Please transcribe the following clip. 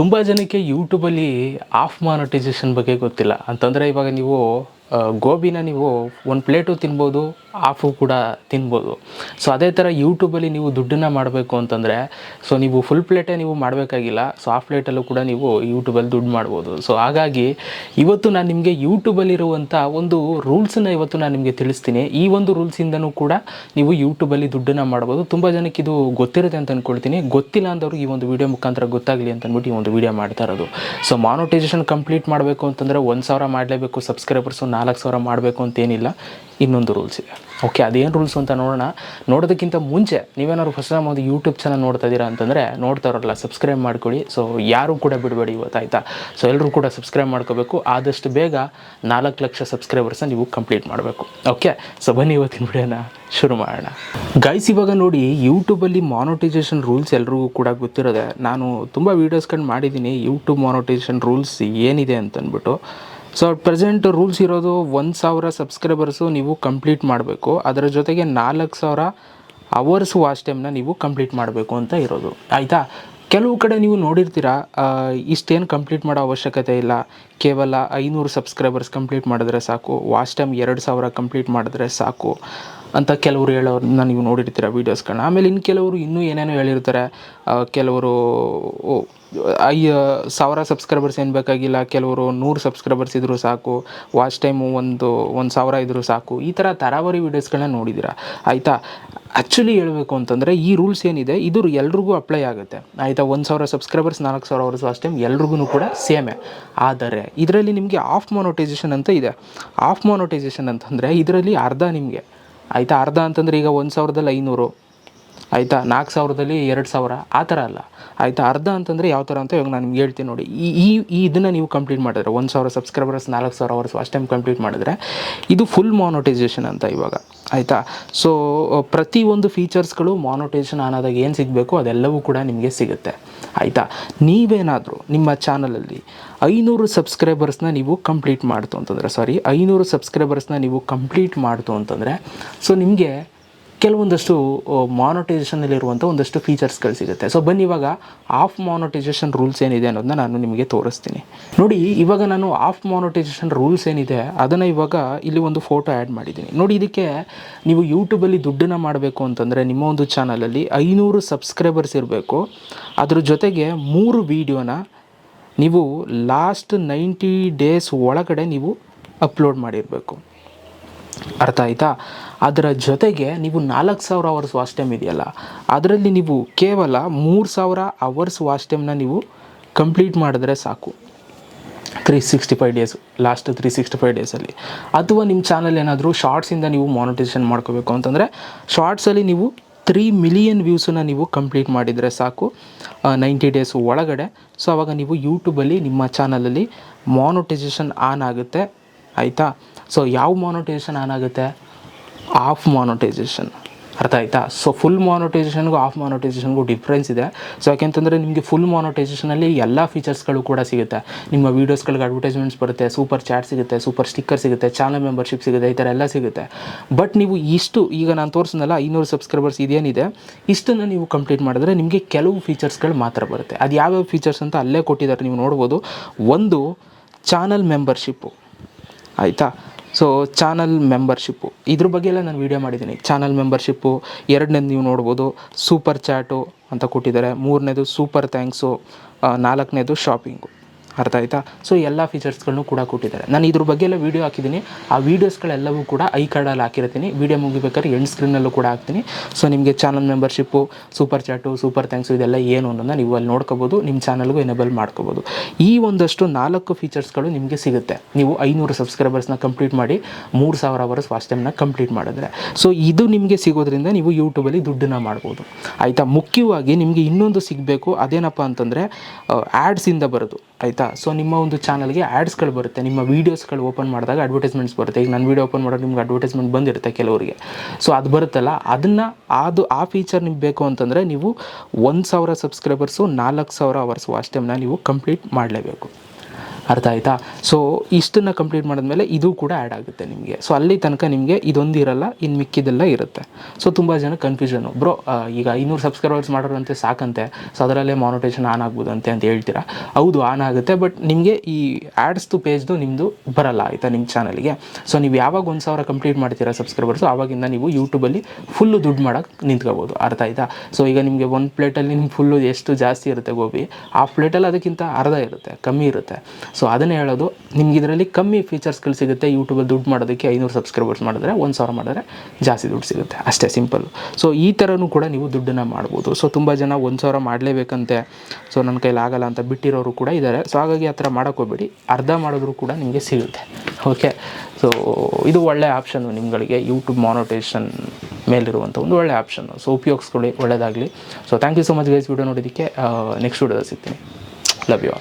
ತುಂಬ ಜನಕ್ಕೆ ಯೂಟ್ಯೂಬಲ್ಲಿ ಆಫ್ ಮಾನಿಟೈಸೇಷನ್ ಬಗ್ಗೆ ಗೊತ್ತಿಲ್ಲ. ಅಂತಂದರೆ ಇವಾಗ ನೀವು ಗೋಬಿನ ನೀವು ಒಂದು ಪ್ಲೇಟು ತಿನ್ಬೋದು, ಹಾಫು ಕೂಡ ತಿನ್ಬೋದು. ಸೊ ಅದೇ ಥರ ಯೂಟ್ಯೂಬಲ್ಲಿ ನೀವು ದುಡ್ಡನ್ನು ಮಾಡಬೇಕು ಅಂತಂದರೆ ಸೊ ನೀವು ಫುಲ್ ಪ್ಲೇಟೇ ನೀವು ಮಾಡಬೇಕಾಗಿಲ್ಲ ಸೊ ಆಫ್ ಪ್ಲೇಟಲ್ಲೂ ಕೂಡ ನೀವು ಯೂಟ್ಯೂಬಲ್ಲಿ ದುಡ್ಡು ಮಾಡ್ಬೋದು. ಸೊ ಹಾಗಾಗಿ ಇವತ್ತು ನಾನು ನಿಮಗೆ ಯೂಟ್ಯೂಬಲ್ಲಿರುವಂಥ ಒಂದು ರೂಲ್ಸನ್ನ ಇವತ್ತು ನಾನು ನಿಮಗೆ ತಿಳಿಸ್ತೀನಿ. ಈ ಒಂದು ರೂಲ್ಸಿಂದನೂ ಕೂಡ ನೀವು ಯೂಟ್ಯೂಬಲ್ಲಿ ದುಡ್ಡನ್ನು ಮಾಡ್ಬೋದು. ತುಂಬ ಜನಕ್ಕೆ ಇದು ಗೊತ್ತಿರುತ್ತೆ ಅಂತ ಅಂದ್ಕೊಳ್ತೀನಿ ಗೊತ್ತಿಲ್ಲ ಅಂದವರು ಈ ಒಂದು ವಿಡಿಯೋ ಮುಖಾಂತರ ಗೊತ್ತಾಗಲಿ ಅಂತ ಅಂದ್ಬಿಟ್ಟು ಈ ಒಂದು ವಿಡಿಯೋ ಮಾಡ್ತಾ ಇರೋದು. ಸೊ ಮಾನೋಟೈಸೇಷನ್ ಕಂಪ್ಲೀಟ್ ಮಾಡಬೇಕು ಅಂತಂದರೆ ಒಂದು ಸಾವಿರ ಮಾಡಲೇಬೇಕು ಸಬ್ಸ್ಕ್ರೈಬರ್ಸು ನಾಲ್ಕು ಸಾವಿರ ಮಾಡಬೇಕು ಅಂತೇನಿಲ್ಲ ಇನ್ನೊಂದು ರೂಲ್ಸ್ ಇದೆ. ಓಕೆ ಅದೇನು ರೂಲ್ಸ್ ಅಂತ ನೋಡೋಣ. ನೋಡೋದಕ್ಕಿಂತ ಮುಂಚೆ ನೀವೇನಾದ್ರು ಫಸ್ಟ್ ಟೈಮ್ ಒಂದು ಯೂಟ್ಯೂಬ್ ಚಾನಲ್ ನೋಡ್ತಾ ಇದ್ದೀರಾ ಅಂತಂದರೆ ನೋಡ್ತಾ ಇರೋಲ್ಲ ಸಬ್ಸ್ಕ್ರೈಬ್ ಮಾಡ್ಕೊಳ್ಳಿ. ಸೊ ಯಾರೂ ಕೂಡ ಬಿಡಬೇಡಿ ಇವತ್ತು, ಆಯಿತಾ? ಸೊ ಎಲ್ಲರೂ ಕೂಡ ಸಬ್ಸ್ಕ್ರೈಬ್ ಮಾಡ್ಕೋಬೇಕು. ಆದಷ್ಟು ಬೇಗ ನಾಲ್ಕು ಲಕ್ಷ ಸಬ್ಸ್ಕ್ರೈಬರ್ಸ್ನ ನೀವು ಕಂಪ್ಲೀಟ್ ಮಾಡಬೇಕು. ಓಕೆ ಸೊ ಬನ್ನಿ ಇವತ್ತಿನ ವಿಡಿಯೋನ ಶುರು ಮಾಡೋಣ. ಗೈಸ್ ಇವಾಗ ನೋಡಿ ಯೂಟ್ಯೂಬಲ್ಲಿ ಮಾನೋಟೈಸೇಷನ್ ರೂಲ್ಸ್ ಎಲ್ರಿಗೂ ಕೂಡ ಗೊತ್ತಿರೋದೆ. ನಾನು ತುಂಬ ವೀಡಿಯೋಸ್ಕೊಂಡು ಮಾಡಿದ್ದೀನಿ. ಯೂಟ್ಯೂಬ್ ಮಾನಿಟೈಸೇಷನ್ ರೂಲ್ಸ್ ಏನಿದೆ ಅಂತಂದ್ಬಿಟ್ಟು ಸೊ ಪ್ರೆಸೆಂಟ್ ರೂಲ್ಸ್ ಇರೋದು ಒಂದು ಸಾವಿರ ಸಬ್ಸ್ಕ್ರೈಬರ್ಸು ನೀವು ಕಂಪ್ಲೀಟ್ ಮಾಡಬೇಕು. ಅದರ ಜೊತೆಗೆ ನಾಲ್ಕು ಸಾವಿರ ಅವರ್ಸ್ ವಾಚ್ ಟೈಮ್ನ ನೀವು ಕಂಪ್ಲೀಟ್ ಮಾಡಬೇಕು ಅಂತ ಇರೋದು. ಆಯಿತಾ? ಕೆಲವು ಕಡೆ ನೀವು ನೋಡಿರ್ತೀರ ಇಷ್ಟೇನು ಕಂಪ್ಲೀಟ್ ಮಾಡೋ ಅವಶ್ಯಕತೆ ಇಲ್ಲ. ಕೇವಲ ಐನೂರು ಸಬ್ಸ್ಕ್ರೈಬರ್ಸ್ ಕಂಪ್ಲೀಟ್ ಮಾಡಿದ್ರೆ ಸಾಕು ವಾಚ್ ಟೈಮ್ ಎರಡು ಸಾವಿರ ಕಂಪ್ಲೀಟ್ ಮಾಡಿದ್ರೆ ಸಾಕು. ಅಂತ ಕೆಲವರು ಹೇಳೋರನ್ನ ನೀವು ನೋಡಿರ್ತೀರ ವೀಡಿಯೋಸ್ಗಳನ್ನ ಆಮೇಲೆ ಇನ್ನು ಕೆಲವರು ಇನ್ನೂ ಏನೇನೋ ಹೇಳಿರ್ತಾರೆ ಕೆಲವರು ಐ ಸಾವಿರ ಸಬ್ಸ್ಕ್ರೈಬರ್ಸ್ ಏನು ಬೇಕಾಗಿಲ್ಲ, ಕೆಲವರು ನೂರು ಸಬ್ಸ್ಕ್ರೈಬರ್ಸ್ ಇದ್ದರೂ ಸಾಕು ವಾಚ್ ಟೈಮು ಒಂದು ಒಂದು ಸಾವಿರ ಇದ್ದರೂ ಸಾಕು, ಈ ಥರ ತರಾವರಿ ವೀಡಿಯೋಸ್ಗಳನ್ನ ನೋಡಿದ್ದೀರಾ ಆಯಿತಾ? ಆ್ಯಕ್ಚುಲಿ ಹೇಳಬೇಕು ಅಂತಂದರೆ ಈ ರೂಲ್ಸ್ ಏನಿದೆ, ಇದು ಎಲ್ರಿಗೂ ಅಪ್ಲೈ ಆಗುತ್ತೆ. ಆಯಿತಾ? ಒಂದು ಸಾವಿರ ಸಬ್ಸ್ಕ್ರೈಬರ್ಸ್ ನಾಲ್ಕು ಸಾವಿರ ಅವರ್ಸ್ ವಾಚ್ ಟೈಮ್ ಎಲ್ರಿಗೂ ಕೂಡ ಸೇಮೇ ಆದರೆ, ಇದರಲ್ಲಿ ನಿಮಗೆ ಆಫ್ ಮೊನೊಟೈಸೇಷನ್ ಅಂತ ಇದೆ. ಆಫ್ ಮಾನೋಟೈಸೇಷನ್ ಅಂತಂದರೆ ಇದರಲ್ಲಿ ಅರ್ಧ ನಿಮಗೆ. ಆಯಿತಾ? ಅರ್ಧ ಅಂತಂದರೆ ಈಗ ಒಂದು ಸಾವಿರದಲ್ಲಿ ಐನೂರು. ಆಯಿತಾ? ನಾಲ್ಕು ಸಾವಿರದಲ್ಲಿ ಎರಡು ಸಾವಿರ. ಆ ಥರ ಅಲ್ಲ. ಆಯಿತಾ? ಅರ್ಧ ಅಂತಂದರೆ ಯಾವ ಥರ ಅಂತ ಇವಾಗ ನಾನು ನಿಮ್ಗೆ ಹೇಳ್ತೀನಿ ನೋಡಿ. ಈ ಈ ಇದನ್ನು ನೀವು ಕಂಪ್ಲೀಟ್ ಮಾಡಿದ್ರೆ, ಒಂದು ಸಾವಿರ ಸಬ್ಸ್ಕ್ರೈಬರ್ಸ್ ನಾಲ್ಕು ಸಾವಿರ ಅವರ್ಸ್ ಫಸ್ಟ್ ಟೈಮ್ ಕಂಪ್ಲೀಟ್ ಮಾಡಿದ್ರೆ, ಇದು ಫುಲ್ ಮಾನೋಟೈಸೇಷನ್ ಅಂತ ಇವಾಗ. ಆಯಿತಾ? ಸೊ ಪ್ರತಿ ಒಂದು ಫೀಚರ್ಸ್ಗಳು ಮಾನೋಟೈಸೇಷನ್ ಆನಾದಾಗ ಏನು ಸಿಗಬೇಕು? ಅದೆಲ್ಲವೂ ಕೂಡ ನಿಮಗೆ ಸಿಗುತ್ತೆ. ಆಯಿತಾ? ನೀವೇನಾದರೂ ನಿಮ್ಮ ಚಾನಲಲ್ಲಿ ಐನೂರು ಸಬ್ಸ್ಕ್ರೈಬರ್ಸ್ನ ನೀವು ಕಂಪ್ಲೀಟ್ ಮಾಡ್ತು ಅಂತಂದರೆ ಸಾರಿ ಐನೂರು ಸಬ್ಸ್ಕ್ರೈಬರ್ಸ್ನ ನೀವು ಕಂಪ್ಲೀಟ್ ಮಾಡ್ತು ಅಂತಂದರೆ ಸೊ ನಿಮಗೆ ಕೆಲವೊಂದಷ್ಟು ಮಾನೋಟೈಸೇಷನಲ್ಲಿರುವಂಥ ಒಂದಷ್ಟು ಫೀಚರ್ಸ್ಗಳು ಸಿಗುತ್ತೆ. ಸೊ ಬನ್ನಿ ಇವಾಗ ಆಫ್ ಮಾನೋಟೈಸೇಷನ್ ರೂಲ್ಸ್ ಏನಿದೆ ಅನ್ನೋದನ್ನ ನಾನು ನಿಮಗೆ ತೋರಿಸ್ತೀನಿ. ನೋಡಿ, ಇವಾಗ ನಾನು ಆಫ್ ಮಾನೋಟೈಸೇಷನ್ ರೂಲ್ಸ್ ಏನಿದೆ, ಅದನ್ನು ಇವಾಗ ಇಲ್ಲಿ ಒಂದು ಫೋಟೋ ಆ್ಯಡ್ ಮಾಡಿದ್ದೀನಿ. ನೋಡಿ, ಇದಕ್ಕೆ ನೀವು ಯೂಟ್ಯೂಬಲ್ಲಿ ದುಡ್ಡನ್ನು ಮಾಡಬೇಕು ಅಂತಂದರೆ, ನಿಮ್ಮ ಒಂದು ಚಾನಲಲ್ಲಿ ಐನೂರು ಸಬ್ಸ್ಕ್ರೈಬರ್ಸ್ ಇರಬೇಕು. ಅದ್ರ ಜೊತೆಗೆ ಮೂರು ವೀಡಿಯೋನ ನೀವು ಲಾಸ್ಟ್ ನೈಂಟಿ ಡೇಸ್ ಒಳಗಡೆ ನೀವು ಅಪ್ಲೋಡ್ ಮಾಡಿರಬೇಕು. ಅರ್ಥ ಆಯಿತಾ? ಅದರ ಜೊತೆಗೆ ನೀವು ನಾಲ್ಕು ಸಾವಿರ ಅವರ್ಸ್ ವಾಚ್ ಟೈಮ್ ಇದೆಯಲ್ಲ, ಅದರಲ್ಲಿ ನೀವು ಕೇವಲ ಮೂರು ಸಾವಿರ ಅವರ್ಸ್ ವಾಚ್ ಟೈಮ್ನ ನೀವು ಕಂಪ್ಲೀಟ್ ಮಾಡಿದ್ರೆ ಸಾಕು. Three sixty five days last three sixty five ಡೇಸಲ್ಲಿ ಅಥವಾ ನಿಮ್ಮ ಚಾನಲ್ ಏನಾದರೂ ಶಾರ್ಟ್ಸಿಂದ ನೀವು ಮಾನಿಟೈಸೇಷನ್ ಮಾಡ್ಕೋಬೇಕು ಅಂತಂದರೆ ಶಾರ್ಟ್ಸಲ್ಲಿ ನೀವು ತ್ರೀ ಮಿಲಿಯನ್ ವ್ಯೂಸನ್ನು ನೀವು ಕಂಪ್ಲೀಟ್ ಮಾಡಿದರೆ ಸಾಕು. ನೈಂಟಿ ಡೇಸ್ ಒಳಗಡೆ. ಸೊ ಆವಾಗ ನೀವು ಯೂಟ್ಯೂಬಲ್ಲಿ ನಿಮ್ಮ ಚಾನಲಲ್ಲಿ ಮಾನಿಟೈಸೇಷನ್ ಆನ್ ಆಗುತ್ತೆ. ಆಯಿತಾ? ಸೊ ಯಾವ ಮಾನಿಟೈಸೇಷನ್ ಆನ್ ಆಗುತ್ತೆ? ಆಫ್ ಮಾನಿಟೈಸೇಷನ್ ಅರ್ಥ ಆಯ್ತಾ? ಸೊ ಫುಲ್ ಮಾನಿಟೈಸೇಷನ್ಗೂ ಆಫ್ ಮಾನಿಟೈಸೇಷನ್ಗೂ ಡಿಫ್ರೆನ್ಸ್ ಇದೆ. ಸೊ ಯಾಕೆಂತಂದರೆ ನಿಮಗೆ ಫುಲ್ ಮಾನಿಟೈಸೇಷನಲ್ಲಿ ಎಲ್ಲ ಫೀಚರ್ಸ್ಗಳು ಕೂಡ ಸಿಗುತ್ತೆ. ನಿಮ್ಮ ವೀಡಿಯೋಸ್ಗಳಿಗೆ ಅಡ್ವರ್ಟೈಸ್ಮೆಂಟ್ಸ್ ಬರುತ್ತೆ ಸೂಪರ್ ಚಾಟ್ ಸಿಗುತ್ತೆ ಸೂಪರ್ ಸ್ಟಿಕ್ಕರ್ ಸಿಗುತ್ತೆ ಚಾನಲ್ ಮೆಂಬರ್ಶಿಪ್ ಸಿಗುತ್ತೆ, ಈ ಥರ ಎಲ್ಲ ಸಿಗುತ್ತೆ. ಬಟ್ ನೀವು ಇಷ್ಟು, ಈಗ ನಾನು ತೋರಿಸಿದ್ನಲ್ಲ ಐನೂರು ಸಬ್ಸ್ಕ್ರೈಬರ್ಸ್ ಇದೇನಿದೆ, ಇಷ್ಟನ್ನು ನೀವು ಕಂಪ್ಲೀಟ್ ಮಾಡಿದ್ರೆ ನಿಮಗೆ ಕೆಲವು ಫೀಚರ್ಸ್ಗಳು ಮಾತ್ರ ಬರುತ್ತೆ. ಅದು ಯಾವ್ಯಾವ ಫೀಚರ್ಸ್ ಅಂತ ಅಲ್ಲೇ ಕೊಟ್ಟಿದ್ದಾರೆ, ನೀವು ನೋಡ್ಬೋದು. ಒಂದು ಚಾನಲ್ ಮೆಂಬರ್ಶಿಪ್ಪು ಆಯಿತಾ? ಸೊ ಚಾನಲ್ ಮೆಂಬರ್ಶಿಪ್ಪು ಇದ್ರ ಬಗ್ಗೆ ಎಲ್ಲ ನಾನು ವೀಡಿಯೋ ಮಾಡಿದ್ದೀನಿ. ಚಾನಲ್ ಮೆಂಬರ್ಶಿಪ್ಪು ಎರಡನೇದು ನೀವು ನೋಡ್ಬೋದು. ಸೂಪರ್ ಚಾಟು ಅಂತ ಕೊಟ್ಟಿದ್ದಾರೆ. ಮೂರನೇದು ಸೂಪರ್ ಥ್ಯಾಂಕ್ಸು ನಾಲ್ಕನೇದು ಶಾಪಿಂಗು ಅರ್ಥ ಆಯಿತಾ? ಸೊ ಎಲ್ಲ ಫೀಚರ್ಸ್ಗಳನ್ನು ಕೂಡ ಕೊಟ್ಟಿದ್ದಾರೆ. ನಾನು ಇದ್ರ ಬಗ್ಗೆ ಎಲ್ಲ ವೀಡಿಯೋ ಹಾಕಿದ್ದೀನಿ. ಆ ವೀಡಿಯೋಸ್ಗಳೆಲ್ಲವೂ ಕೂಡ ಐ ಕಾರ್ಡಲ್ಲಿ ಹಾಕಿರ್ತೀನಿ. ವೀಡಿಯೋ ಮುಗಿಬೇಕಾದ್ರೆ ಎಂಡ್ ಸ್ಕ್ರೀನಲ್ಲೂ ಕೂಡ ಹಾಕ್ತೀನಿ. ಸೊ ನಿಮಗೆ channel membership super chat super thanks ಇದೆಲ್ಲ ಏನು ಅನ್ನೋದನ್ನ ನೀವು ಅಲ್ಲಿ ನೋಡ್ಕೋಬೋದು. ನಿಮ್ಮ ಚಾನಲ್ಗೂ ಎನೇಬಲ್ ಮಾಡ್ಕೋಬೋದು. ಈ ಒಂದಷ್ಟು ನಾಲ್ಕು ಫೀಚರ್ಸ್ಗಳು ನಿಮಗೆ ಸಿಗುತ್ತೆ. ನೀವು ಐನೂರು ಸಬ್ಸ್ಕ್ರೈಬರ್ಸ್ನ ಕಂಪ್ಲೀಟ್ ಮಾಡಿ ಮೂರು ಸಾವಿರ ಅವರ್ಸ್ ವಾಚ್ ಟೈಮ್ನ ಕಂಪ್ಲೀಟ್ ಮಾಡಿದ್ರೆ. ಸೊ ಇದು ನಿಮಗೆ ಸಿಗೋದ್ರಿಂದ ನೀವು ಯೂಟ್ಯೂಬಲ್ಲಿ ದುಡ್ಡನ್ನ ಮಾಡ್ಬೋದು. ಆಯಿತಾ? ಮುಖ್ಯವಾಗಿ ನಿಮಗೆ ಇನ್ನೊಂದು ಸಿಗಬೇಕು. ಅದೇನಪ್ಪ ಅಂತಂದರೆ ಆ್ಯಡ್ಸಿಂದ ಬರೋದು. ಆಯಿತಾ? ಸೊ ನಿಮ್ಮ ಒಂದು ಚಾನಲ್ಗೆ ಆ್ಯಡ್ಸ್ಗಳು ಬರುತ್ತೆ, ನಿಮ್ಮ ವೀಡಿಯೋಸ್ಗಳು ಓಪನ್ ಮಾಡಿದಾಗ ಅಡ್ವರ್ಟೈಸ್ಮೆಂಟ್ಸ್ ಬರುತ್ತೆ. ಈಗ ನನ್ನ ವೀಡಿಯೋ ಓಪನ್ ಮಾಡೋದು ನಿಮ್ಗೆ ಅಡ್ವರ್ಟೈಸ್ಮೆಂಟ್ ಬಂದಿರುತ್ತೆ ಕೆಲವರಿಗೆ. ಸೊ ಅದು ಬರುತ್ತಲ್ಲ, ಅದನ್ನು ಅದು, ಆ ಫೀಚರ್ ನಿಮ್ಗೆ ಬೇಕು ಅಂತಂದರೆ ನೀವು ಒಂದು ಸಾವಿರ ಸಬ್ಸ್ಕ್ರೈಬರ್ಸು ನಾಲ್ಕು ಸಾವಿರ ಅವರ್ಸ್ ವಾಚ್ ಟೈಮ್ನ ನೀವು ಕಂಪ್ಲೀಟ್ ಮಾಡಲೇಬೇಕು. ಅರ್ಥ ಆಯಿತಾ? ಸೊ ಇಷ್ಟನ್ನು ಕಂಪ್ಲೀಟ್ ಮಾಡಿದ್ಮೇಲೆ ಇದು ಕೂಡ ಆ್ಯಡ್ ಆಗುತ್ತೆ ನಿಮಗೆ. ಸೊ ಅಲ್ಲಿ ತನಕ ನಿಮಗೆ ಇದೊಂದು ಇರಲ್ಲ ಇನ್ನು ಮಿಕ್ಕಿದೆಲ್ಲ ಇರುತ್ತೆ. ಸೊ ತುಂಬ ಜನ ಕನ್ಫ್ಯೂಷನು ಬ್ರೋ ಈಗ ಇನ್ನೂರು ಸಬ್ಸ್ಕ್ರೈಬರ್ಸ್ ಮಾಡೋರಂತೆ ಸಾಕಂತೆ. ಸೊ ಅದರಲ್ಲೇ ಮಾನಿಟೇಷನ್ ಆನ್ ಆಗ್ಬೋದಂತೆ ಅಂತ ಹೇಳ್ತೀರಾ? ಹೌದು ಆನ್ ಆಗುತ್ತೆ ಬಟ್ ನಿಮಗೆ ಈ ಆ್ಯಡ್ಸ್ದು ಪೇಜ್ದು ನಿಮ್ಮದು ಬರಲ್ಲ ಆಯಿತಾ ನಿಮ್ಮ ಚಾನಲ್ಗೆ ಸೊ ನೀವು ಯಾವಾಗ ಒಂದು ಸಾವಿರ ಕಂಪ್ಲೀಟ್ ಮಾಡ್ತೀರಾ ಸಬ್ಸ್ಕ್ರೈಬರ್ಸು ಆವಾಗಿಂದ ನೀವು ಯೂಟ್ಯೂಬಲ್ಲಿ ಫುಲ್ಲು ದುಡ್ಡು ಮಾಡೋಕ್ಕೆ ನಿಂತ್ಕೋಬೋದು. ಅರ್ಥ ಆಯಿತಾ? ಸೊ ಈಗ ನಿಮಗೆ ಒಂದು ಪ್ಲೇಟಲ್ಲಿ ನಿಮ್ಮ ಫುಲ್ಲು ಎಷ್ಟು ಜಾಸ್ತಿ ಇರುತ್ತೆ ಗೋಬಿ? ಆ ಪ್ಲೇಟಲ್ಲಿ ಅದಕ್ಕಿಂತ ಅರ್ಧ ಇರುತ್ತೆ, ಕಮ್ಮಿ ಇರುತ್ತೆ. ಸೊ ಅದನ್ನೇ ಹೇಳೋದು, ನಿಮ್ಗೆ ಇದರಲ್ಲಿ ಕಮ್ಮಿ ಫೀಚರ್ಸ್ಗಳು ಸಿಗುತ್ತೆ. ಯೂಟ್ಯೂಬಲ್ಲಿ ದುಡ್ಡು ಮಾಡೋದಕ್ಕೆ ಐನೂರು ಸಬ್ಸ್ಕ್ರೈಬರ್ಸ್ ಮಾಡಿದ್ರೆ ಒಂದು ಸಾವಿರ ಮಾಡಿದ್ರೆ ಜಾಸ್ತಿ ದುಡ್ಡು ಸಿಗುತ್ತೆ. ಅಷ್ಟೇ ಸಿಂಪಲ್ ಸೊ ಈ ಥರನೂ ಕೂಡ ನೀವು ದುಡ್ಡನ್ನು ಮಾಡ್ಬೋದು. ಸೊ ತುಂಬ ಜನ ಒಂದು ಸಾವಿರ ಮಾಡಲೇಬೇಕಂತೆ. ಸೊ ನನ್ನ ಕೈಲಿ ಆಗಲ್ಲ ಅಂತ ಬಿಟ್ಟಿರೋರು ಕೂಡ ಇದ್ದಾರೆ ಸೊ ಹಾಗಾಗಿ ಆ ಥರ ಮಾಡೋಕ್ಕೋಗ್ಬೇಡಿ ಅರ್ಧ ಮಾಡಿದ್ರು ಕೂಡ ನಿಮಗೆ ಸಿಗುತ್ತೆ. ಓಕೆ ಸೊ ಇದು ಒಳ್ಳೆ ಆಪ್ಷನ್ನು ನಿಮ್ಗಳಿಗೆ. ಯೂಟ್ಯೂಬ್ ಮಾನಿಟೇಷನ್ ಮೇಲಿರುವಂಥ ಒಂದು ಒಳ್ಳೆ ಆಪ್ಷನ್ನು ಸೊ ಉಪಯೋಗಿಸ್ಕೊಳ್ಳಿ ಒಳ್ಳೆಯದಾಗಲಿ so thank you so much guys video ನೋಡೋದಕ್ಕೆ ನೆಕ್ಸ್ಟ್ ವಿಡಿಯೋದಲ್ಲಿ ಸಿಗ್ತೀನಿ. Love you